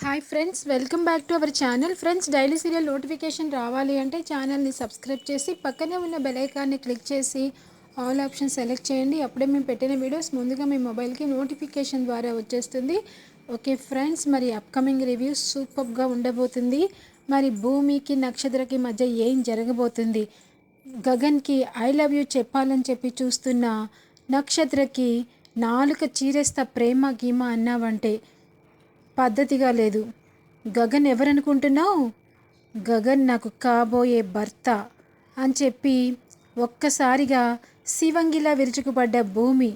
Hi friends welcome back to our channel friends daily serial notification రావాలి అంటే ఛానల్ని subscribe చేసి పక్కనే ఉన్న బెలైకాన్ని క్లిక్ చేసి ఆల్ ఆప్షన్ సెలెక్ట్ చేయండి. అప్పుడే మేము పెట్టిన వీడియోస్ ముందుగా మీ మొబైల్కి నోటిఫికేషన్ ద్వారా వచ్చేస్తుంది. ఓకే ఫ్రెండ్స్ మరి అప్కమింగ్ రివ్యూస్ సూపర్గా ఉండబోతుంది. మరి భూమికి నక్షత్రకి మధ్య ఏం జరగబోతుంది? గగన్కి ఐ లవ్ యూ చెప్పాలని చెప్పి చూస్తున్న నక్షత్రకి నాలుక చీరేస్తా ప్రేమ గీమ అన్నావంటే పద్ధతిగా లేదు. గగన్ ఎవరనుకుంటున్నావు? గగన్ నాకు కాబోయే భర్త అని చెప్పి ఒక్కసారిగా శివంగిలా విరుచుకుపడ్డ భూమి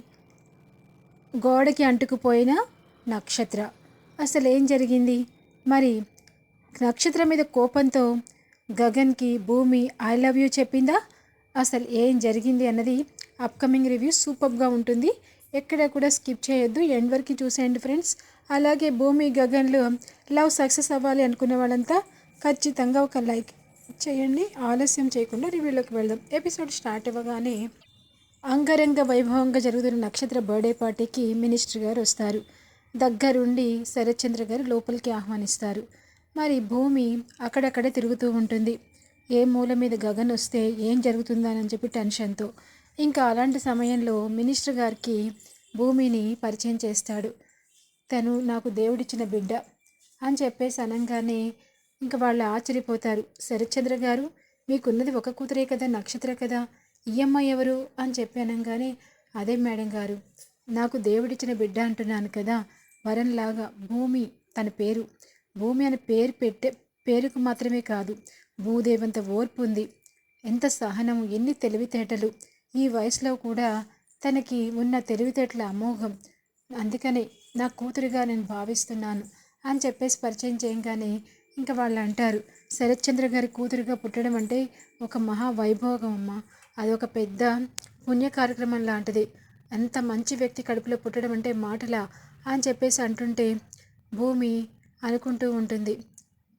గోడకి అంటుకుపోయిన నక్షత్ర. అసలు ఏం జరిగింది? మరి నక్షత్రం మీద కోపంతో గగన్కి భూమి ఐ లవ్ యూ చెప్పిందా? అసలు ఏం జరిగింది అన్నది అప్కమింగ్ రివ్యూ సూపర్గా ఉంటుంది. ఎక్కడ కూడా స్కిప్ చేయొద్దు. ఎండ్ వరకు చూసేయండి ఫ్రెండ్స్. అలాగే భూమి గగన్లు లవ్ సక్సెస్ అవ్వాలి అనుకునే వాళ్ళంతా ఖచ్చితంగా ఒక లైక్ చేయండి. ఆలస్యం చేయకుండా రివ్యూలోకి వెళ్దాం. ఎపిసోడ్ స్టార్ట్ అవ్వగానే అంగరంగ వైభవంగా జరుగుతున్న నక్షత్ర బర్త్డే పార్టీకి మినిస్టర్ గారు వస్తారు. దగ్గరుండి శరత్చంద్ర గారు లోపలికి ఆహ్వానిస్తారు. మరి భూమి అక్కడక్కడే తిరుగుతూ ఉంటుంది. ఏ మూల మీద గగన్ వస్తే ఏం జరుగుతుందని చెప్పి టెన్షన్తో. ఇంకా అలాంటి సమయంలో మినిస్టర్ గారికి భూమిని పరిచయం చేస్తాడు. తను నాకు దేవుడిచ్చిన బిడ్డ అని చెప్పేసి అనగానే ఇంకా వాళ్ళు ఆశ్చర్యపోతారు. శరత్చంద్ర గారు మీకున్నది ఒక కూతురే కదా నక్షత్ర కదా ఈ అమ్మాయి ఎవరు? అని చెప్పి అనగానే అదే మేడం గారు నాకు దేవుడిచ్చిన బిడ్డ అంటున్నాను కదా వరంలాగా భూమి తన పేరు. భూమి అని పేరు పెట్టే పేరుకు మాత్రమే కాదు భూదేవంత ఓర్పు ఉంది. ఎంత సహనం ఎన్ని తెలివితేటలు. ఈ వయసులో కూడా తనకి ఉన్న తెలివితేటల అమోఘం. అందుకనే నా కూతురుగా నేను భావిస్తున్నాను అని చెప్పేసి పరిచయం చేయగానే ఇంకా వాళ్ళు అంటారు శరత్చంద్ర గారి కూతురుగా పుట్టడం అంటే ఒక మహా వైభోగం అమ్మ. అది ఒక పెద్ద పుణ్య కార్యక్రమం లాంటిది. ఎంత మంచి వ్యక్తి కడుపులో పుట్టడం అంటే మాటలా? అని చెప్పేసి అంటుంటే భూమి అనుకుంటూ ఉంటుంది.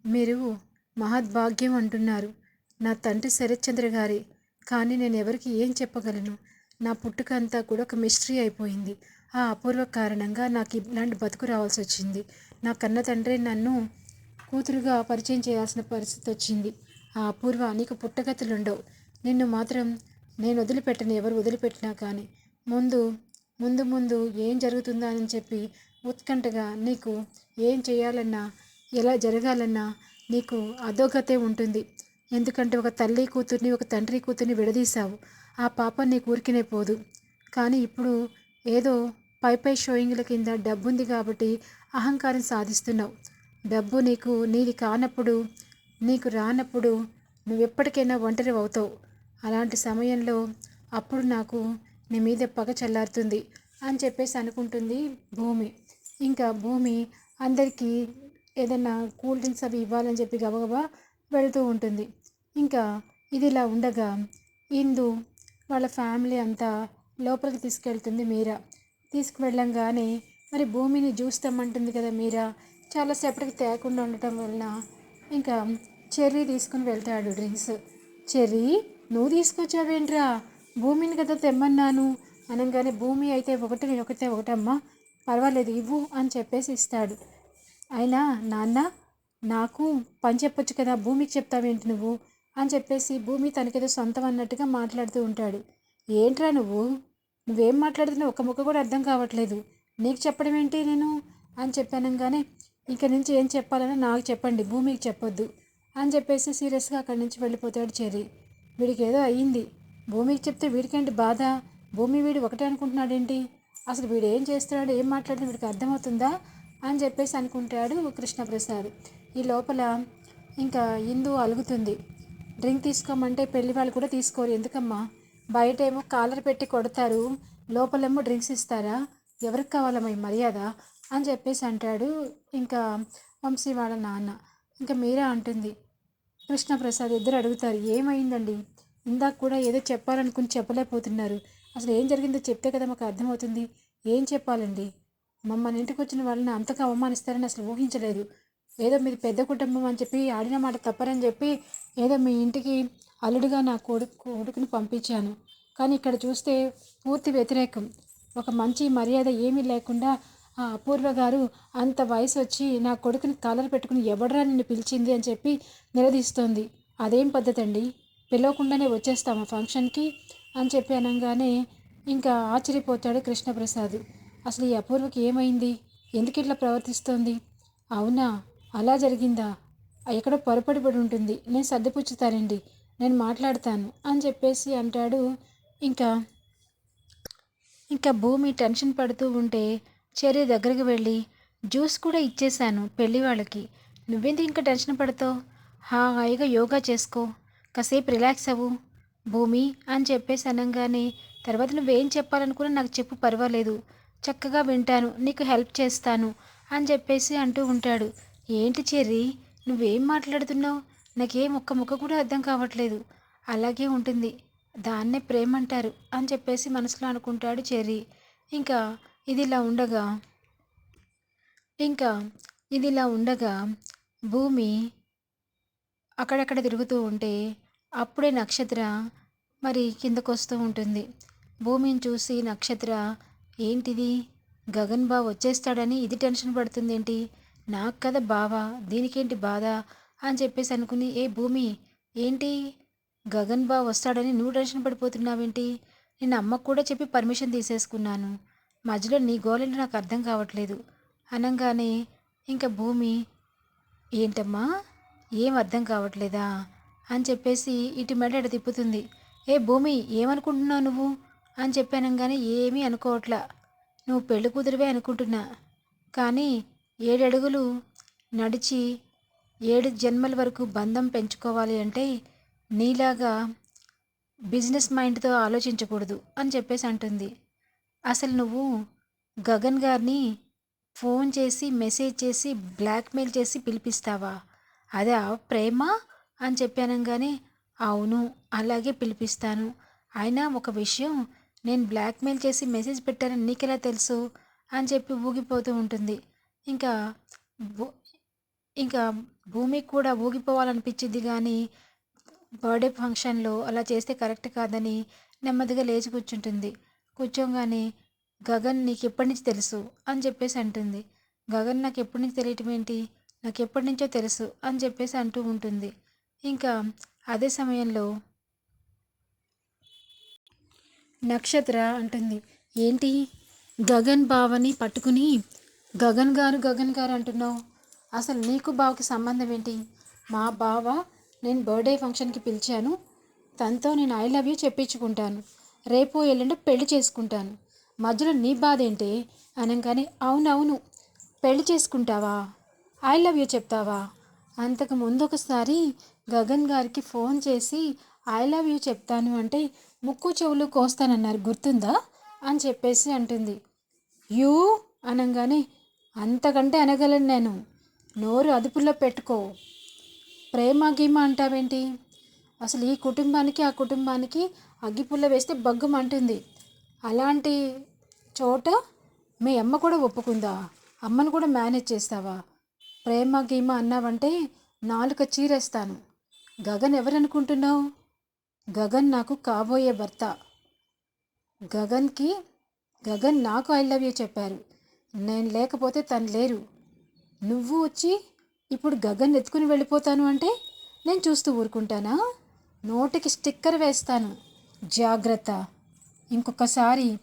మీరు మహద్భాగ్యం అంటున్నారు. నా తండ్రి శరత్చంద్ర గారి. కానీ నేను ఎవరికి ఏం చెప్పగలను? నా పుట్టుక అంతా కూడా ఒక మిస్టరీ అయిపోయింది. ఆ అపూర్వ కారణంగా నాకు ఇలాంటి బతుకు రావాల్సి వచ్చింది. నా కన్న తండ్రి నన్ను కూతురుగా పరిచయం చేయాల్సిన పరిస్థితి వచ్చింది. ఆ అపూర్వ నీకు పుట్టగతులు ఉండవు నిన్ను మాత్రం నేను వదిలిపెట్టను ఎవరు వదిలిపెట్టినా కానీ. ముందు ముందు ముందు ఏం జరుగుతుందా అని చెప్పి ఉత్కంఠగా నీకు ఏం చేయాలన్నా ఎలా జరగాలన్నా నీకు అధోగతే ఉంటుంది. ఎందుకంటే ఒక తల్లి కూతుర్ని ఒక తండ్రి కూతుర్ని విడదీశావు. ఆ పాప నీకు ఊరికినే పోదు. కానీ ఇప్పుడు ఏదో పై పై షోయింగ్ల కింద డబ్బుంది కాబట్టి అహంకారం సాధిస్తున్నావు. డబ్బు నీకు నీది కానప్పుడు నీకు రానప్పుడు నువ్వు ఎప్పటికైనా ఒంటరి అవుతావు. అలాంటి సమయంలో అప్పుడు నాకు నీ మీద పగ చల్లారుతుంది అని చెప్పేసి అనుకుంటుంది భూమి. ఇంకా భూమి అందరికీ ఏదైనా కూల్ డ్రింక్స్ అవి ఇవ్వాలని చెప్పి గబగబా వెళుతూ ఉంటుంది. ఇంకా ఇది ఇలా ఉండగా ఇందు వాళ్ళ ఫ్యామిలీ అంతా లోపలికి తీసుకెళ్తుంది మీరా. తీసుకువెళ్ళంగానే మరి భూమిని జ్యూస్ తెమ్మంటుంది కదా మీరా. చాలాసేపటికి తేకుండా ఉండటం వలన ఇంకా చెర్రీ తీసుకుని వెళ్తాడు డ్రింక్స్. చెర్రీ నువ్వు తీసుకొచ్చావేంట్రా? భూమిని కదా తెమ్మన్నాను. అనగానే భూమి అయితే ఒకటి నేను ఒకటే ఒకటమ్మా. పర్వాలేదు ఇవ్వు అని చెప్పేసి ఇస్తాడు. అయినా నాన్న నాకు పని చెప్పొచ్చు కదా భూమికి చెప్తావేంటి నువ్వు? అని చెప్పేసి భూమి తనకేదో సొంతం అన్నట్టుగా మాట్లాడుతూ ఉంటాడు. ఏంట్రా నువ్వు? నువ్వేం మాట్లాడుతున్నావు? ఒక ముక్క కూడా అర్థం కావట్లేదు. నీకు చెప్పడం ఏంటి నేను? అని చెప్పానంగానే ఇక నుంచి ఏం చెప్పాలని నాకు చెప్పండి భూమికి చెప్పొద్దు అని చెప్పేసి సీరియస్గా అక్కడి నుంచి వెళ్ళిపోతాడు చెర్రీ. వీడికి ఏదో అయ్యింది. భూమికి చెప్తే వీడికేంటి బాధ? భూమి వీడు ఒకటే అనుకుంటున్నాడేంటి? అసలు వీడు ఏం చేస్తున్నాడు? ఏం మాట్లాడినా వీడికి అర్థమవుతుందా? అని చెప్పేసి అనుకుంటాడు కృష్ణప్రసాద్. ఈ లోపల ఇంకా ఇందు అలుగుతుంది. డ్రింక్ తీసుకోమంటే పెళ్ళి వాళ్ళు కూడా తీసుకోరు. ఎందుకమ్మా? బయట ఏమో కాలర్ పెట్టి కొడతారు. లోపలేమో డ్రింక్స్ ఇస్తారా? ఎవరికి కావాలమ్మా ఈ మర్యాద? అని చెప్పేసి అంటాడు ఇంకా వంశీ వాళ్ళ నాన్న. ఇంకా మీరా అంటుంది. కృష్ణప్రసాద్ ఇద్దరు అడుగుతారు ఏమైందండి? ఇందాక కూడా ఏదో చెప్పాలనుకుని చెప్పలేకపోతున్నారు. అసలు ఏం జరిగిందో చెప్తే కదా మాకు అర్థమవుతుంది. ఏం చెప్పాలండి? మమ్మల్ని ఇంటికి వచ్చిన వాళ్ళని అంతగా అవమానిస్తారని అసలు ఊహించలేదు. ఏదో మీది పెద్ద కుటుంబం అని చెప్పి ఆడిన మాట తప్పరని చెప్పి ఏదో మీ ఇంటికి అల్లుడిగా నా కొడుకు కొడుకుని పంపించాను. కానీ ఇక్కడ చూస్తే పూర్తి వ్యతిరేకం. ఒక మంచి మర్యాద ఏమీ లేకుండా ఆ అపూర్వ గారు అంత వయసు వచ్చి నా కొడుకుని కాలర్ పెట్టుకుని ఎవడరా నిన్ను పిలిచింది అని చెప్పి నిలదీస్తోంది. అదేం పద్ధతి అండి పిలవకుండానే వచ్చేస్తాము ఫంక్షన్కి? అని చెప్పి అనగానే ఇంకా ఆశ్చర్యపోతాడు కృష్ణప్రసాద్. అసలు ఈ అపూర్వకి ఏమైంది? ఎందుకు ఇట్లా ప్రవర్తిస్తోంది? అవునా? అలా జరిగిందా? ఎక్కడో పొరపడి పడి ఉంటుంది. నేను సర్దిపుచ్చుతానండి. నేను మాట్లాడతాను అని చెప్పేసి అంటాడు. ఇంకా ఇంకా భూమి టెన్షన్ పడుతూ ఉంటే చెర్రీ దగ్గరికి వెళ్ళి జ్యూస్ కూడా ఇచ్చేశాను పెళ్ళి వాళ్ళకి. నువ్వెందుకు ఇంకా టెన్షన్ పడతావు? హాయిగా యోగా చేసుకో. కాసేపు రిలాక్స్ అవ్వు. భూమి అని చెప్పేసి అనగానే తర్వాత నువ్వేం చెప్పాలనుకున్నా నాకు చెప్పు పర్వాలేదు. చక్కగా వింటాను. నీకు హెల్ప్ చేస్తాను అని చెప్పేసి అంటూ ఉంటాడు. ఏంటి చెర్రీ? నువ్వేం మాట్లాడుతున్నావు? నాకేం ఒక్క ముక్క కూడా అర్థం కావట్లేదు. అలాగే ఉంటుంది. దాన్నే ప్రేమ అంటారు అని చెప్పేసి మనసులో అనుకుంటాడు చెర్రీ. ఇంకా ఇది ఇలా ఉండగా ఇంకా ఇది ఇలా ఉండగా భూమి అక్కడక్కడ తిరుగుతూ ఉంటే అప్పుడే నక్షత్ర మరి కిందకు వస్తూ ఉంటుంది. భూమిని చూసి నక్షత్ర ఏంటిది? గగన్ బాబు వచ్చేస్తాడని ఇది టెన్షన్ పడుతుంది ఏంటి నాకు కదా బావ దీనికేంటి బాధ? అని చెప్పేసి అనుకుని ఏ భూమి ఏంటి? గగన్ బావ వస్తాడని నువ్వు టెన్షన్ పడిపోతున్నావేంటి? నేను అమ్మకు కూడా చెప్పి పర్మిషన్ తీసేసుకున్నాను. మధ్యలో నీ గోళంలో నాకు అర్థం కావట్లేదు. అనగానే ఇంకా భూమి ఏంటమ్మా? ఏం అర్థం కావట్లేదా? అని చెప్పేసి ఇటు మెడ ఇటు తిప్పుతుంది. ఏ భూమి ఏమనుకుంటున్నావు నువ్వు? అని చెప్పానంగానే ఏమీ అనుకోవట్లా. నువ్వు పెళ్ళి కూతురువే అనుకుంటున్నా. కానీ ఏడడుగులు నడిచి ఏడు జన్మల వరకు బంధం పెంచుకోవాలి అంటే నీలాగా బిజినెస్ మైండ్తో ఆలోచించకూడదు అని చెప్పేసి అంటుంది. అసలు నువ్వు గగన్ గారిని ఫోన్ చేసి మెసేజ్ చేసి బ్లాక్మెయిల్ చేసి పిలిపిస్తావా? అదే ప్రేమ? అని చెప్పానంగానే అవును అలాగే పిలిపిస్తాను. అయినా ఒక విషయం నేను బ్లాక్మెయిల్ చేసి మెసేజ్ పెట్టానని నీకెలా తెలుసు? అని చెప్పి ఊగిపోతూ ఉంటుంది. ఇంకా భూ ఇంకా భూమికి కూడా ఊగిపోవాలనిపించింది కానీ బర్త్డే ఫంక్షన్లో అలా చేస్తే కరెక్ట్ కాదని నెమ్మదిగా లేచి కూర్చుంటుంది. కూర్చోగానే గగన్ నీకు ఎప్పటి నుంచి తెలుసు? అని చెప్పేసి అంటుంది. గగన్ నాకు ఎప్పటి నుంచి తెలియటం ఏంటి? నాకు ఎప్పటి నుంచో తెలుసు అని చెప్పేసి అంటూ ఉంటుంది. ఇంకా అదే సమయంలో నక్షత్ర అంటుంది. ఏంటి? గగన్ బావని పట్టుకుని గగన్ గారు గగన్ గారు అంటున్నావు. అసలు నీకు బావకి సంబంధం ఏంటి? మా బావ నేను బర్త్డే ఫంక్షన్కి పిలిచాను. తనతో నేను ఐ లవ్ యూ చెప్పించుకుంటాను. రేపు ఎల్లుండి పెళ్ళి చేసుకుంటాను. మధ్యలో నీ బాధ ఏంటి? అనగానే అవునవును. పెళ్ళి చేసుకుంటావా? ఐ లవ్ యూ చెప్తావా? అంతకు ముందు ఒకసారి గగన్ గారికి ఫోన్ చేసి ఐ లవ్ యూ చెప్తాను అంటే ముక్కు చెవులు కోస్తానన్నారు. గుర్తుందా? అని చెప్పేసి అంటుంది. యూ? అనగానే అంతకంటే అనగలను నేను. నోరు అదుపులో పెట్టుకో. ప్రేమ గీమ అంటావేంటి? అసలు ఈ కుటుంబానికి ఆ కుటుంబానికి అగ్గిపుల్ల వేస్తే బగ్గం అంటుంది. అలాంటి చోట మీ అమ్మ కూడా ఒప్పుకుందా? అమ్మను కూడా మేనేజ్ చేస్తావా? ప్రేమ గీమ అన్నావంటే నాలుక చీరేస్తాను. గగన్ ఎవరనుకుంటున్నావు? గగన్ నాకు కాబోయే భర్త. గగన్కి గగన్ నాకు ఐ లవ్ యూ చెప్పారు. నేను లేకపోతే తను లేరు. నువ్వు వచ్చి ఇప్పుడు గగన్ ఎత్తుకుని వెళ్ళిపోతాను అంటే నేను చూస్తూ ఊరుకుంటానా? నోటికి స్టిక్కర్ వేస్తాను. జాగ్రత్త. ఇంకొకసారి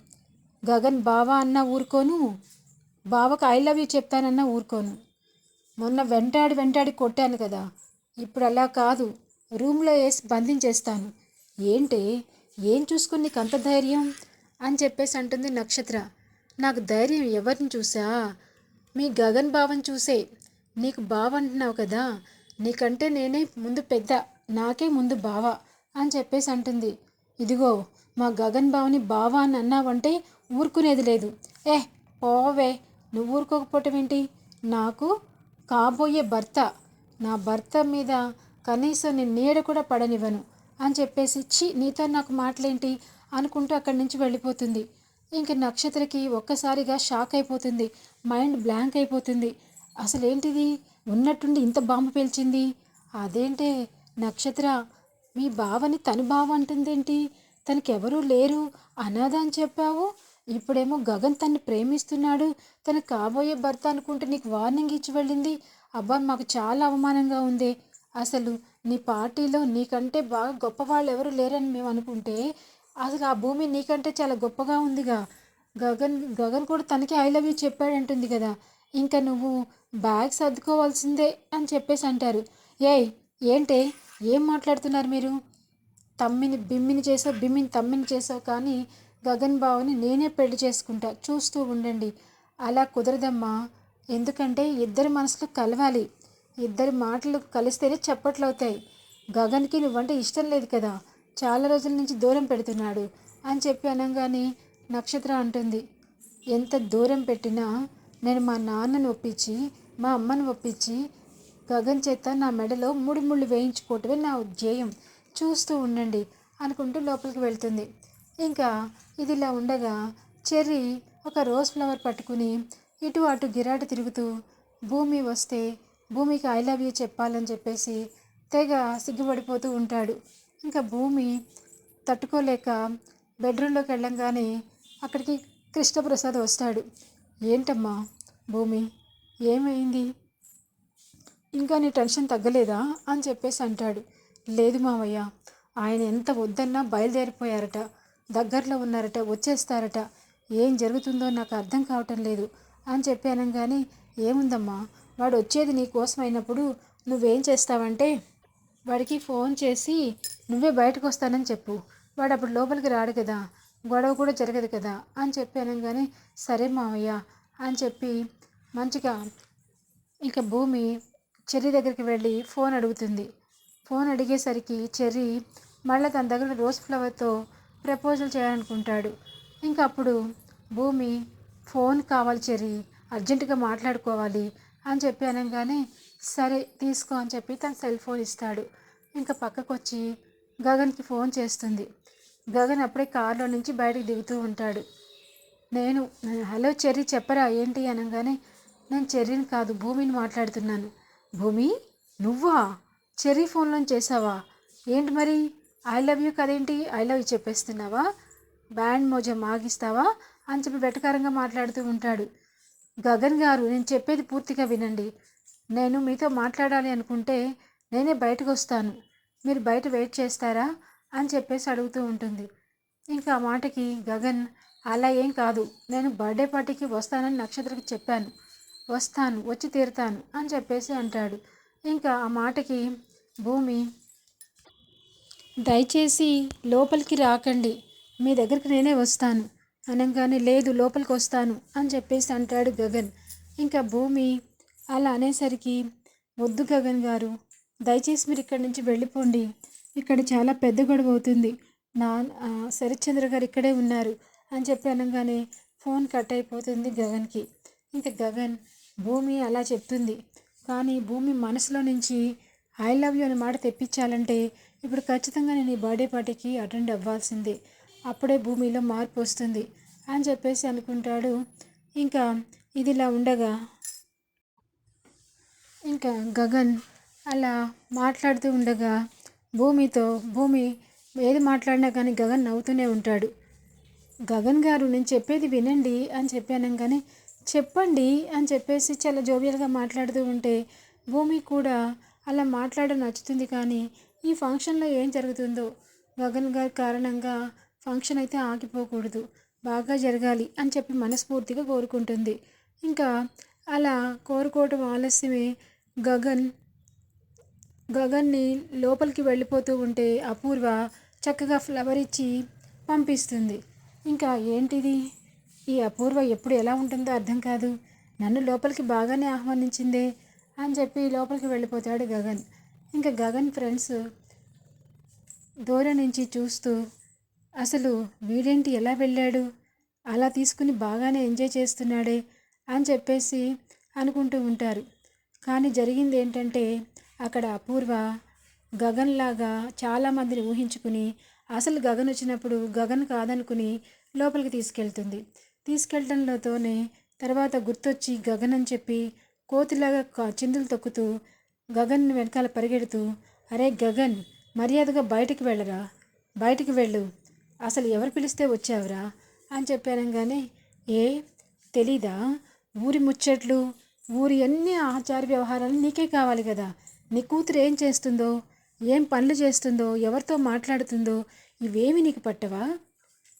గగన్ బావా అన్న ఊరుకోను. బావకు ఐ లవ్ యూ చెప్తానన్నా ఊరుకోను. మొన్న వెంటాడి వెంటాడి కొట్టాను కదా. ఇప్పుడు అలా కాదు. రూమ్లో వేసి బంధించేస్తాను. ఏంటి? ఏం చూసుకుని నీకు అంత ధైర్యం? అని చెప్పేసి అంటుంది నక్షత్ర. నాకు ధైర్యం ఎవరిని చూసా? మీ గగన్ బావని చూసే. నీకు బావ అంటున్నావు కదా? నీకంటే నేనే ముందు పెద్ద నాకే ముందు బావ అని చెప్పేసి అంటుంది. ఇదిగో మా గగన్ బావని బావ అని అన్నావంటే ఊరుకునేది లేదు. ఏ పోవే నువ్వు ఊరుకోకపోవటం ఏంటి? నాకు కాబోయే భర్త నా భర్త మీద కనీసం నేను నీడ కూడా పడనివ్వను అని చెప్పేసి చి నీతో నాకు మాటలేంటి అనుకుంటూ అక్కడి నుంచి వెళ్ళిపోతుంది. ఇంక నక్షత్రకి ఒక్కసారిగా షాక్ అయిపోతుంది. మైండ్ బ్లాంక్ అయిపోతుంది. అసలేంటిది? ఉన్నట్టుండి ఇంత బాంబు పేల్చింది? అదేంటే నక్షత్ర మీ బావని తను బావ అంటుందేంటి? తనకెవరూ లేరు. అనాథ అని చెప్పావు? ఇప్పుడేమో గగన్ తన్ని ప్రేమిస్తున్నాడు. తను కాబోయే భర్త అనుకుంటే నీకు వార్నింగ్ ఇచ్చి వెళ్ళింది. అబ్బా మాకు చాలా అవమానంగా ఉంది. అసలు నీ పార్టీలో నీకంటే బాగా గొప్ప వాళ్ళు ఎవరు లేరని మేము అనుకుంటే అసలు ఆ భూమి నీకంటే చాలా గొప్పగా ఉందిగా. గగన్ గగన్ కూడా తనకి ఐ లవ్ యూ చెప్పాడంటుంది కదా. ఇంకా నువ్వు బ్యాగ్ సర్దుకోవాల్సిందే అని చెప్పేసి అంటారు. ఏయ్ ఏంటే? ఏం మాట్లాడుతున్నారు మీరు? తమ్మిని బిమ్మిని చేసావు బిమ్మిని తమ్మిని చేసావు కానీ గగన్ బావని నేనే పెళ్ళి చేసుకుంటా. చూస్తూ ఉండండి. అలా కుదరదమ్మా. ఎందుకంటే ఇద్దరి మనసులు కలవాలి. ఇద్దరి మాటలు కలిస్తేనే చప్పట్లు అవుతాయి గగన్కి నువ్వంటే ఇష్టం లేదు కదా. చాలా రోజుల నుంచి దూరం పెడుతున్నాడు అని చెప్పి అనగానే నక్షత్ర అంటుంది ఎంత దూరం పెట్టినా నేను మా నాన్నని ఒప్పించి మా అమ్మను ఒప్పించి గగన్ చేత నా మెడలో మూడు ముళ్ళు వేయించుకోవటమే నా ధ్యేయం. చూస్తూ ఉండండి అనుకుంటూ లోపలికి వెళ్తుంది. ఇంకా ఇది ఇలా ఉండగా చెర్రీ ఒక రోజ్ ఫ్లవర్ పట్టుకుని ఇటు అటు గిరాట తిరుగుతూ భూమి వస్తే భూమికి ఐ లవ్ యూ చెప్పాలని చెప్పేసి తెగ సిగ్గుపడిపోతూ ఉంటాడు. ఇంకా భూమి తట్టుకోలేక బెడ్రూమ్లోకి వెళ్ళంగానే అక్కడికి కృష్ణప్రసాద్ వస్తాడు. ఏంటమ్మా భూమి ఏమైంది? ఇంకా నీ టెన్షన్ తగ్గలేదా? అని చెప్పేసి అంటాడు. లేదు మావయ్య ఆయన ఎంత వద్దన్నా బయలుదేరిపోయారట దగ్గరలో ఉన్నారట వచ్చేస్తారట ఏం జరుగుతుందో నాకు అర్థం కావటం లేదు అని చెప్పి అనగానే ఏముందమ్మా వాడు వచ్చేది నీ కోసం అయినప్పుడు నువ్వేం చేస్తావంటే? వాడికి ఫోన్ చేసి నువ్వే బయటకు వస్తానని చెప్పు. వాడు అప్పుడు లోపలికి రాడు కదా. గొడవ కూడా జరగదు కదా అని చెప్పి అనగానే సరే మావయ్య అని చెప్పి మంచిగా ఇక భూమి చెర్రీ దగ్గరికి వెళ్ళి ఫోన్ అడుగుతుంది. ఫోన్ అడిగేసరికి చెర్రీ మళ్ళీ తన దగ్గర రోజ్ ఫ్లవర్తో ప్రపోజల్ చేయాలనుకుంటాడు. ఇంకా అప్పుడు భూమి ఫోన్ కావాలి చెర్రీ అర్జెంటుగా మాట్లాడుకోవాలి అని చెప్పి అనగానే సరే తీసుకో అని చెప్పి తన సెల్ ఫోన్ ఇస్తాడు. ఇంకా పక్కకు వచ్చి గగన్కి ఫోన్ చేస్తుంది. గగన్ అప్పుడే కారులో నుంచి బయటకు దిగుతూ ఉంటాడు. నేను హలో చెర్రీ చెప్పరా ఏంటి అనగానే నేను చెర్రీని కాదు భూమిని మాట్లాడుతున్నాను. భూమి? నువ్వా? చెర్రీ ఫోన్లో చేసావా ఏంటి మరి? ఐ లవ్ యూ కదేంటి? ఐ లవ్ యూ చెప్పేస్తున్నావా? బ్యాండ్ మోజా మాగిస్తావా అని చెప్పి వెటకారంగా మాట్లాడుతూ ఉంటాడు. గగన్ గారు నేను చెప్పేది పూర్తిగా వినండి. నేను మీతో మాట్లాడాలి అనుకుంటే నేనే బయటకు వస్తాను మీరు బయట వెయిట్ చేస్తారా? అని చెప్పేసి అడుగుతూ ఉంటుంది. ఇంకా ఆ మాటకి గగన్ అలా ఏం కాదు. నేను బర్త్డే పార్టీకి వస్తానని నక్షత్రకి చెప్పాను. వస్తాను వచ్చి తీరుతాను అని చెప్పేసి అంటాడు. ఇంకా ఆ మాటకి భూమి దయచేసి లోపలికి రాకండి. మీ దగ్గరికి నేనే వస్తాను. అనగానే లేదు లోపలికి వస్తాను అని చెప్పేసి అంటాడు గగన్. ఇంకా భూమి అలా అనేసరికి వద్దు గగన్ గారు. దయచేసి మీరు ఇక్కడి నుంచి వెళ్ళిపోండి. ఇక్కడ చాలా పెద్ద గొడవ అవుతుంది. నా శరత్చంద్ర గారు ఇక్కడే ఉన్నారు అని చెప్పి అనగానే ఫోన్ కట్ అయిపోతుంది గగన్కి. ఇంకా గగన్ భూమి అలా చెప్తుంది. కానీ భూమి మనసులో నుంచి ఐ లవ్ యూ అనే మాట తెప్పించాలంటే ఇప్పుడు ఖచ్చితంగా నేను ఈ బర్త్డే పార్టీకి అటెండ్ అవ్వాల్సిందే. అప్పుడే భూమిలో మార్పు వస్తుంది అని చెప్పేసి అనుకుంటాడు. ఇంకా ఇది ఇలా ఉండగా ఇంకా గగన్ అలా మాట్లాడుతూ ఉండగా భూమితో భూమి ఏది మాట్లాడినా కానీ గగన్ నవ్వుతూనే ఉంటాడు. గగన్ గారు నేను చెప్పేది వినండి అని చెప్పాను కానీ చెప్పండి అని చెప్పేసి చాలా జోబియల్గా మాట్లాడుతూ ఉంటే భూమి కూడా అలా మాట్లాడడం నచ్చుతుంది కానీ ఈ ఫంక్షన్లో ఏం జరుగుతుందో? గగన్ గారి కారణంగా ఫంక్షన్ అయితే ఆగిపోకూడదు. బాగా జరగాలి అని చెప్పి మనస్ఫూర్తిగా కోరుకుంటుంది. ఇంకా అలా కోరుకోవటం ఆలస్యమే గగన్ గగన్ని లోపలికి వెళ్ళిపోతూ ఉంటే అపూర్వ చక్కగా ఫ్లవర్ ఇచ్చి పంపిస్తుంది. ఇంకా ఏంటిది? ఈ అపూర్వ ఎప్పుడు ఎలా ఉంటుందో అర్థం కాదు. నన్ను లోపలికి బాగానే ఆహ్వానించిందే అని చెప్పి లోపలికి వెళ్ళిపోతాడు గగన్. ఇంకా గగన్ ఫ్రెండ్స్ దూరం నుంచి చూస్తూ అసలు వీడేంటి ఎలా వెళ్ళాడు? అలా తీసుకుని బాగానే ఎంజాయ్ చేస్తున్నాడే అని చెప్పేసి అనుకుంటూ ఉంటారు. కానీ జరిగింది ఏంటంటే అక్కడ అపూర్వ గగన్లాగా చాలామందిని ఊహించుకుని అసలు గగన్ వచ్చినప్పుడు గగన్ కాదనుకుని లోపలికి తీసుకెళ్తుంది. తీసుకెళ్ళడంలోతోనే తర్వాత గుర్తొచ్చి గగన్ అని చెప్పి కోతిలాగా చిందులు తొక్కుతూ గగన్ వెనకాల పరిగెడుతూ అరే గగన్ మర్యాదగా బయటికి వెళ్ళరా? బయటికి వెళ్ళు. అసలు ఎవరు పిలిస్తే వచ్చావురా? అని చెప్పానంగానే ఏ తెలీదా? ఊరి ముచ్చట్లు ఊరి అన్ని ఆచార వ్యవహారాలు నీకే కావాలి కదా. నీ కూతురు ఏం చేస్తుందో ఏం పనులు చేస్తుందో ఎవరితో మాట్లాడుతుందో ఇవేమి నీకు పట్టవా?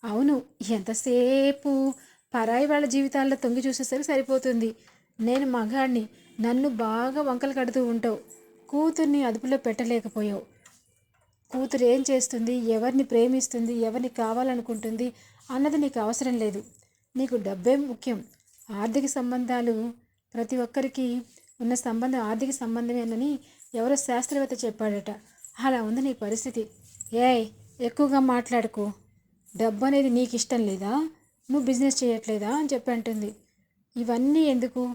అవును ఎంతసేపు పరాయి వాళ్ళ జీవితాల్లో తొంగి చూసేసరికి సరిపోతుంది. నేను మగాడిని నన్ను బాగా వంకలు కడుతూ ఉంటావు. కూతుర్ని అదుపులో పెట్టలేకపోయావు. కూతురు ఏం చేస్తుంది ఎవరిని ప్రేమిస్తుంది ఎవరిని కావాలనుకుంటుంది అన్నది నీకు అవసరం లేదు. నీకు డబ్బే ముఖ్యం. ఆర్థిక సంబంధాలు ప్రతి ఒక్కరికి ఉన్న సంబంధం ఆర్థిక సంబంధమేనని ఎవరో శాస్త్రవేత్త చెప్పాడట. అలా ఉంది నీ పరిస్థితి. ఏయ్ ఎక్కువగా మాట్లాడుకో. డబ్బు అనేది నీకు ఇష్టం లేదా? నువ్వు బిజినెస్ చేయట్లేదా? అని చెప్పి అంటుంది. ఇవన్నీ ఎందుకు?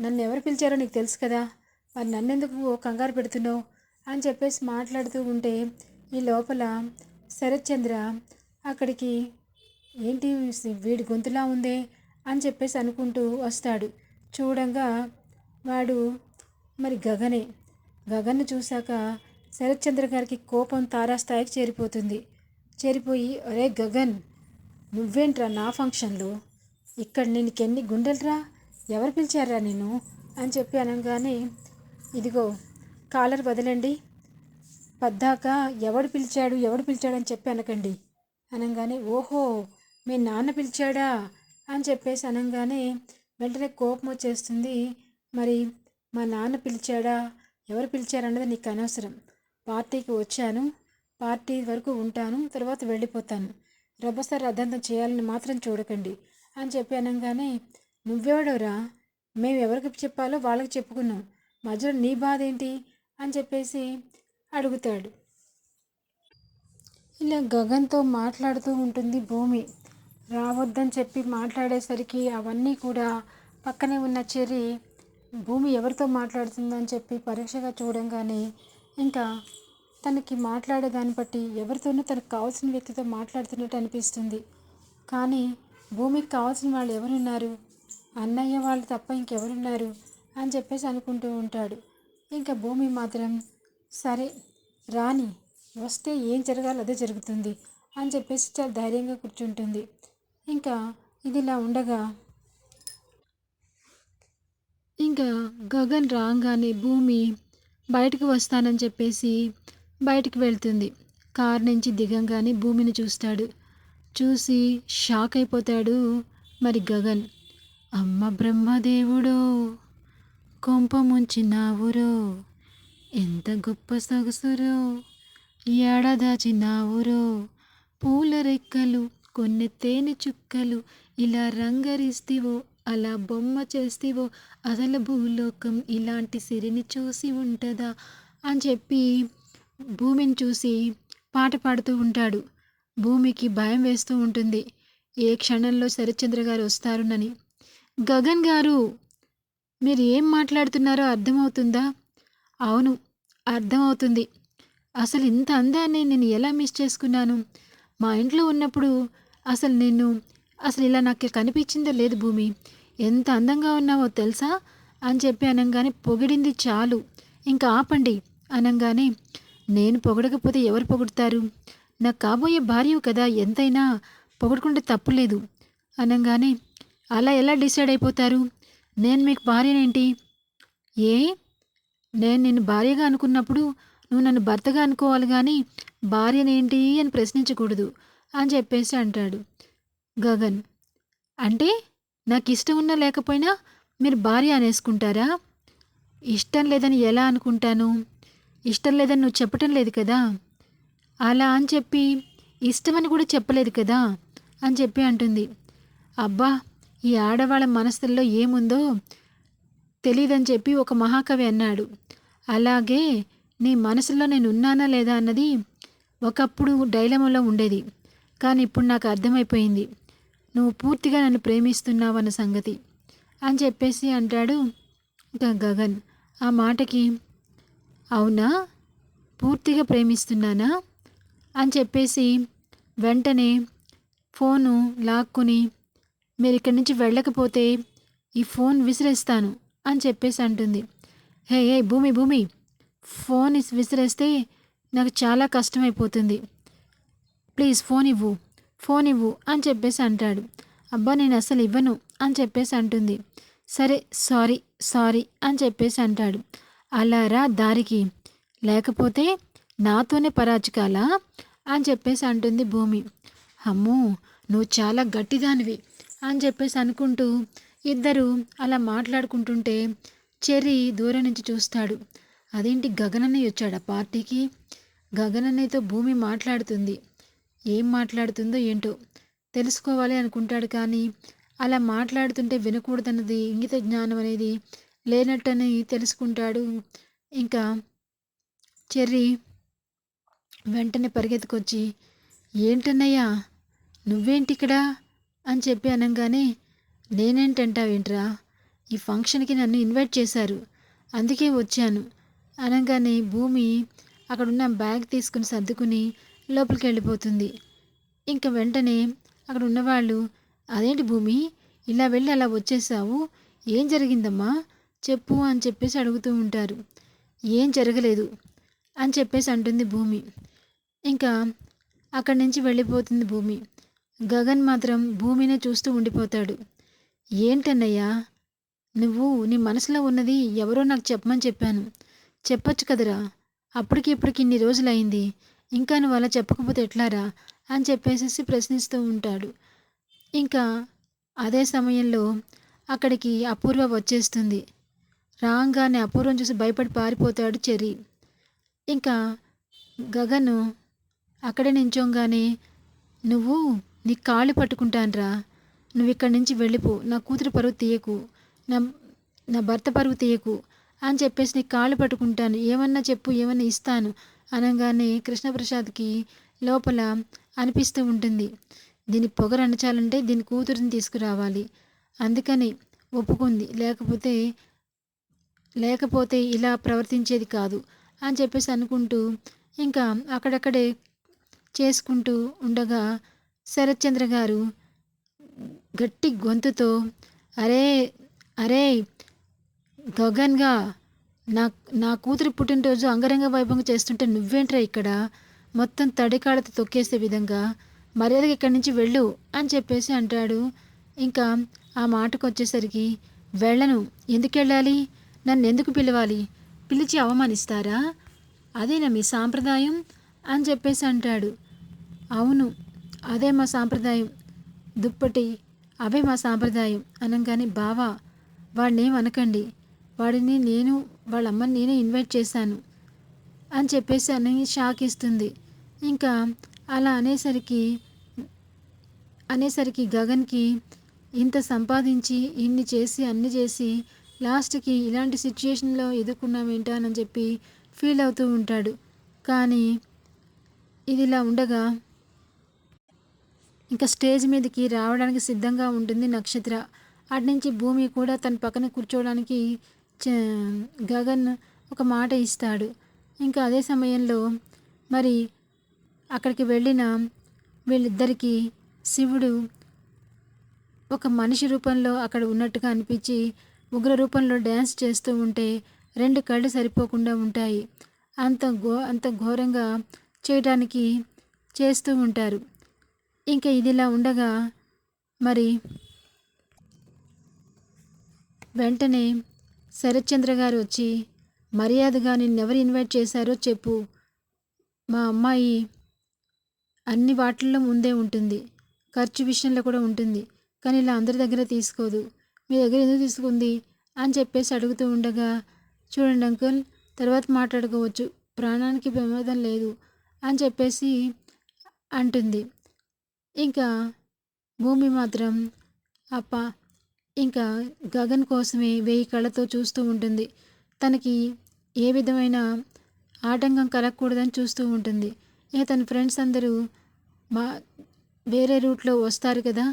నన్ను ఎవరు పిలిచారో నీకు తెలుసు కదా. మరి నన్నెందుకు కంగారు పెడుతున్నావు? అని చెప్పేసి మాట్లాడుతూ ఉంటే ఈ లోపల శరత్చంద్ర అక్కడికి ఏంటి వీడి గొంతులా ఉందే? అని చెప్పేసి అనుకుంటూ వస్తాడు. చూడంగా వాడు మరి గగనే. గగన్ను చూశాక శరత్చంద్ర గారికి కోపం తారాస్థాయికి చేరిపోతుంది. చేరిపోయి అరే గగన్ నువ్వేంట్రా నా ఫంక్షన్లో? ఇక్కడ నేను ఎన్ని గుండెలరా? ఎవరు పిలిచారా నేను అని చెప్పి అనగానే ఇదిగో కాలర్ వదలండి. పద్దాక ఎవడు పిలిచాడు ఎవడు పిలిచాడు అని చెప్పి అనకండి. అనగానే ఓహో మీ నాన్న పిలిచాడా? అని చెప్పేసి అనగానే వెంటనే కోపం వచ్చేస్తుంది. మరి మా నాన్న పిలిచాడా? ఎవరు పిలిచారన్నది నీకు అనవసరం. పార్టీకి వచ్చాను పార్టీ వరకు ఉంటాను తర్వాత వెళ్ళిపోతాను. రబ్బసారి అర్థంతం చేయాలని మాత్రం చూడకండి అని చెప్పి అనగానే నువ్వెవడోరా? మేము ఎవరికి చెప్పాలో వాళ్ళకి చెప్పుకున్నాం. మధ్యలో నీ బాధ ఏంటి? అని చెప్పేసి అడుగుతాడు. ఇలా గగన్తో మాట్లాడుతూ ఉంటుంది భూమి. రావద్దని చెప్పి మాట్లాడేసరికి అవన్నీ కూడా పక్కనే ఉన్న చెరి భూమి ఎవరితో మాట్లాడుతుందని చెప్పి పరీక్షగా చూడంగానే ఇంకా తనకి మాట్లాడే దాన్ని బట్టి ఎవరితోనూ తనకు కావాల్సిన వ్యక్తితో మాట్లాడుతున్నట్టు అనిపిస్తుంది. కానీ భూమికి కావాల్సిన వాళ్ళు ఎవరున్నారు? అన్నయ్య వాళ్ళు తప్ప ఇంకెవరున్నారు? అని చెప్పేసి అనుకుంటూ ఉంటాడు. ఇంకా భూమి మాత్రం సరే రాని వస్తే ఏం జరగాలో అదే జరుగుతుంది అని చెప్పేసి చాలా ధైర్యంగా కూర్చుంటుంది. ఇంకా ఇదిలా ఉండగా ఇంకా గగన్ రాగానే భూమి బయటకు వస్తానని చెప్పేసి బయటికి వెళ్తుంది. కార్ నుంచి దిగంగానే భూమిని చూస్తాడు. చూసి షాక్ అయిపోతాడు మరి గగన్. అమ్మ బ్రహ్మదేవుడో కొంప ముంచినావురో ఎంత గొప్ప సొగసురో ఏడదాచినావురో పూల రెక్కలు కొన్ని తేనె చుక్కలు ఇలా రంగరిస్తివో అలా బొమ్మ చేస్తేవో అసలు భూలోకం ఇలాంటి సిరిని చూసి ఉంటుందా అని చెప్పి భూమిని చూసి పాట పాడుతూ ఉంటాడు. భూమికి భయం వేస్తూ ఉంటుంది. ఏ క్షణంలో శరత్చంద్ర గారు వస్తారునని. గగన్ గారు మీరు ఏం మాట్లాడుతున్నారో అర్థమవుతుందా? అవును అర్థమవుతుంది. అసలు ఇంత అందాన్ని నేను ఎలా మిస్ చేసుకున్నాను? మా ఇంట్లో ఉన్నప్పుడు అసలు నేను అసలు ఇలా నాకు కనిపించిందో లేదు భూమి. ఎంత అందంగా ఉన్నావో తెలుసా? అని చెప్పి అనగానే పొగిడింది చాలు. ఇంకా ఆపండి అనగానే నేను పొగడకపోతే ఎవరు పొగుడతారు? నాకు కాబోయే భార్యవు కదా ఎంతైనా పొగడుకుంటే తప్పులేదు. అనగానే అలా ఎలా డిసైడ్ అయిపోతారు? నేను మీకు భార్యనేంటి? ఏ? నేను నిన్ను భార్యగా అనుకున్నప్పుడు నువ్వు నన్ను భర్తగా అనుకోవాలి కానీ భార్యనేంటి అని ప్రశ్నించకూడదు అని చెప్పేసి అంటాడు. గగన్. అంటే నాకు ఇష్టం ఉన్నా లేకపోయినా మీరు భార్య అనేసుకుంటారా? ఇష్టం లేదని ఎలా అనుకుంటాను? ఇష్టం లేదని నువ్వు చెప్పటం లేదు కదా? అలా అని చెప్పి ఇష్టమని కూడా చెప్పలేదు కదా? అని చెప్పి అంటుంది. అబ్బా ఈ ఆడవాళ్ళ మనసుల్లో ఏముందో తెలియదని చెప్పి ఒక మహాకవి అన్నాడు. అలాగే నీ మనసులో నేను ఉన్నానా లేదా అన్నది ఒకప్పుడు డైలమలో ఉండేది. కానీ ఇప్పుడు నాకు అర్థమైపోయింది. నువ్వు పూర్తిగా నన్ను ప్రేమిస్తున్నావన్న సంగతి అని చెప్పేసి అంటాడు గగన్. ఆ మాటకి అవునా? పూర్తిగా ప్రేమిస్తున్నానా? అని చెప్పేసి వెంటనే ఫోను లాక్కుని మీరు ఇక్కడి నుంచి వెళ్ళకపోతే ఈ ఫోన్ విసిరేస్తాను అని చెప్పేసి అంటుంది. హే ఏ భూమి భూమి ఫోన్ విసిరేస్తే నాకు చాలా కష్టమైపోతుంది. ప్లీజ్ ఫోన్ ఇవ్వు ఫోన్ ఇవ్వు అని చెప్పేసి అంటాడు. అబ్బా నేను అసలు ఇవ్వను అని చెప్పేసి అంటుంది. సరే సారీ సారీ అని చెప్పేసి అంటాడు. అలా రా దారికి. లేకపోతే నాతోనే పరాచకాలా అని చెప్పేసి అంటుంది భూమి. అమ్మో నువ్వు చాలా గట్టిదానివి అని చెప్పేసి అనుకుంటూ ఇద్దరు అలా మాట్లాడుకుంటుంటే చెర్రీ దూరం నుంచి చూస్తాడు. అదేంటి గగనన్నయ్య వచ్చాడా పార్టీకి? గగనన్నయ్యతో భూమి మాట్లాడుతుంది. ఏం మాట్లాడుతుందో ఏంటో తెలుసుకోవాలి అనుకుంటాడు కానీ అలా మాట్లాడుతుంటే వినకూడదన్నది ఇంగిత జ్ఞానం అనేది లేనట్టని తెలుసుకుంటాడు. ఇంకా చెర్రీ వెంటనే పరిగెత్తుకొచ్చి ఏంటన్నయ్యా నువ్వేంటి ఇక్కడ అని చెప్పి అనగానే నేనేంటంటావేంట్రా? ఈ ఫంక్షన్కి నన్ను ఇన్వైట్ చేశారు. అందుకే వచ్చాను. అనగానే భూమి అక్కడున్న బ్యాగ్ తీసుకుని సర్దుకుని లోపలికి వెళ్ళిపోతుంది ఇంకా వెంటనే అక్కడ ఉన్నవాళ్ళు అదేంటి భూమి? ఇలా వెళ్ళి అలా వచ్చేసావు? ఏం జరిగిందమ్మా? చెప్పు అని చెప్పేసి అడుగుతూ ఉంటారు. ఏం జరగలేదు అని చెప్పేసి అంటుంది భూమి. ఇంకా అక్కడి నుంచి వెళ్ళిపోతుంది భూమి. గగన్ మాత్రం భూమినే చూస్తూ ఉండిపోతాడు. ఏంటన్నయ్యా? నువ్వు నీ మనసులో ఉన్నది ఎవరో నాకు చెప్పమని చెప్పాను. చెప్పచ్చు కదరా? అప్పటికి ఇప్పటికి ఇన్ని రోజులైంది. ఇంకా నువ్వు అలా చెప్పకపోతే ఎట్లారా? అని చెప్పేసేసి ప్రశ్నిస్తూ ఉంటాడు. ఇంకా అదే సమయంలో అక్కడికి అపూర్వ వచ్చేస్తుంది. రాగానే అపూర్వం చూసి భయపడి పారిపోతాడు చెరి ఇంకా గగన్ అక్కడే నించోగానే నువ్వు నీ కాళ్ళు పట్టుకుంటానురా. నువ్వు ఇక్కడి నుంచి వెళ్ళిపో. నా కూతురు పరువు తీయకు. నా నా భర్త పరువు తీయకు. అని చెప్పేసి నీ కాళ్ళు పట్టుకుంటాను. ఏమన్నా చెప్పు ఏమన్నా ఇస్తాను. అనగానే కృష్ణప్రసాద్కి లోపల అనిపిస్తూ ఉంటుంది. దీని పొగ అణచాలంటే దీని కూతురిని తీసుకురావాలి. అందుకని ఒప్పుకుంది. లేకపోతే లేకపోతే ఇలా ప్రవర్తించేది కాదు అని చెప్పేసి అనుకుంటూ ఇంకా అక్కడక్కడే చేసుకుంటూ ఉండగా శరత్చంద్ర గారు గట్టి గొంతుతో అరే అరే గగన్గా నా నా కూతురి పుట్టినరోజు అంగరంగ వైభవంగా చేస్తుంటే నువ్వేంట్రా ఇక్కడ? మొత్తం తడికాడతో తొక్కేసే విధంగా. మర్యాదగా ఇక్కడి నుంచి వెళ్ళు అని చెప్పేసి అంటాడు. ఇంకా ఆ మాటకు వచ్చేసరికి వెళ్ళను. ఎందుకు వెళ్ళాలి? నన్ను ఎందుకు పిలవాలి? పిలిచి అవమానిస్తారా? అదేనా మీ సాంప్రదాయం? అని చెప్పేసి అంటాడు. అవును అదే మా సాంప్రదాయం. దుప్పటి అవే మా సాంప్రదాయం. అనగానే బావా వాడిని అనకండి. వాడిని నేను వాళ్ళ అమ్మని నేనే ఇన్వైట్ చేశాను అని చెప్పేసి అని షాక్ ఇస్తుంది. ఇంకా అలా అనేసరికి అనేసరికి గగన్కి ఇంత సంపాదించి ఇన్ని చేసి అన్ని చేసి లాస్ట్కి ఇలాంటి సిచ్యుయేషన్లో ఎదుర్కొన్నామేంటా అని చెప్పి ఫీల్ అవుతూ ఉంటాడు. కానీ ఇది ఇలా ఉండగా ఇంకా స్టేజ్ మీదకి రావడానికి సిద్ధంగా ఉంటుంది నక్షత్ర. అటు నుంచి భూమి కూడా తన పక్కన కూర్చోవడానికి గగన్ ఒక మాట ఇస్తాడు. ఇంకా అదే సమయంలో మరి అక్కడికి వెళ్ళిన వీళ్ళిద్దరికీ శివుడు ఒక మనిషి రూపంలో అక్కడ ఉన్నట్టుగా అనిపించి ఉగ్ర రూపంలో డ్యాన్స్ చేస్తూ ఉంటే రెండు కళ్ళు సరిపోకుండా ఉంటాయి. అంత ఘో అంత ఘోరంగా చేయడానికి చేస్తూ ఉంటారు. ఇంకా ఇదిలా ఉండగా మరి వెంటనే శరత్చంద్ర గారు వచ్చి మర్యాదగా నిన్నెవరు ఇన్వైట్ చేశారో చెప్పు. మా అమ్మాయి అన్ని వాటిల్లో ముందే ఉంటుంది. ఖర్చు విషయంలో కూడా ఉంటుంది. కానీ ఇలా అందరి దగ్గర తీసుకోదు. మీ దగ్గర ఎందుకు తీసుకుంది? అని చెప్పేసి అడుగుతూ ఉండగా చూడండి అంకుల్ తర్వాత మాట్లాడుకోవచ్చు. ప్రాణానికి ప్రమాదం లేదు. అని చెప్పేసి అంటుంది. ఇంకా భూమి మాత్రం అప్ప ఇంకా గగన్ కోసమే వెయ్యి కళ్ళతో చూస్తూ ఉంటుంది. తనకి ఏ విధమైన ఆటంకం కలగకూడదని చూస్తూ ఉంటుంది. ఇక తన ఫ్రెండ్స్ అందరూ మా వేరే రూట్లో వస్తారు కదా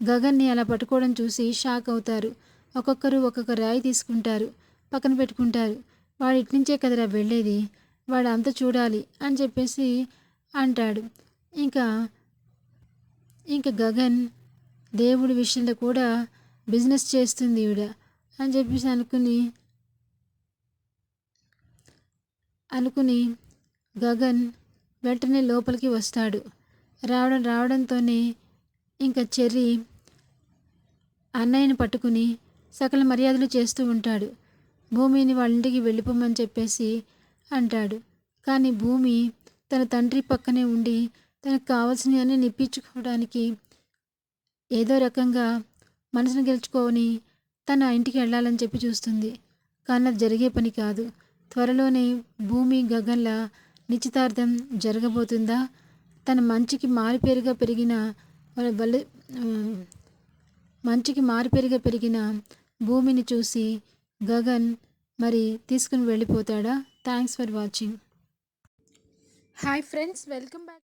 గగన్ని అలా పట్టుకోవడం చూసి షాక్ అవుతారు. ఒక్కొక్కరు ఒక్కొక్క రాయి తీసుకుంటారు పక్కన పెట్టుకుంటారు. వాడు ఇట్నుంచే కదరా వెళ్ళేది? వాడు అంత చూడాలి అని చెప్పేసి అంటాడు. ఇంకా ఇంకా గగన్ దేవుడి విషయంలో కూడా బిజినెస్ చేస్తుంది ఈవిడ అని చెప్పేసి అనుకుని అనుకుని గగన్ వెంటనే లోపలికి వస్తాడు. రావడం రావడంతోనే ఇంకా చెర్రీ అన్నయ్యని పట్టుకుని సకల మర్యాదలు చేస్తూ ఉంటాడు. భూమిని వాళ్ళ ఇంటికి వెళ్ళిపోమని చెప్పేసి అంటాడు. కానీ భూమి తన తండ్రి పక్కనే ఉండి తనకు కావాల్సినవన్నీ నిప్పించుకోవడానికి ఏదో రకంగా మనసును గెలుచుకొని తన ఇంటికి వెళ్ళాలని చెప్పి చూస్తుంది. కానీ అది జరిగే పని కాదు. త్వరలోనే భూమి గగన్ల నిశ్చితార్థం జరగబోతుందా? తన మంచికి మారిపేరుగా పెరిగిన వాళ్ళ వల్ల మంచికి మారిపేరుగా పెరిగిన భూమిని చూసి గగన్ మరి తీసుకుని వెళ్ళిపోతాడా? Thanks for watching. Hi friends welcome back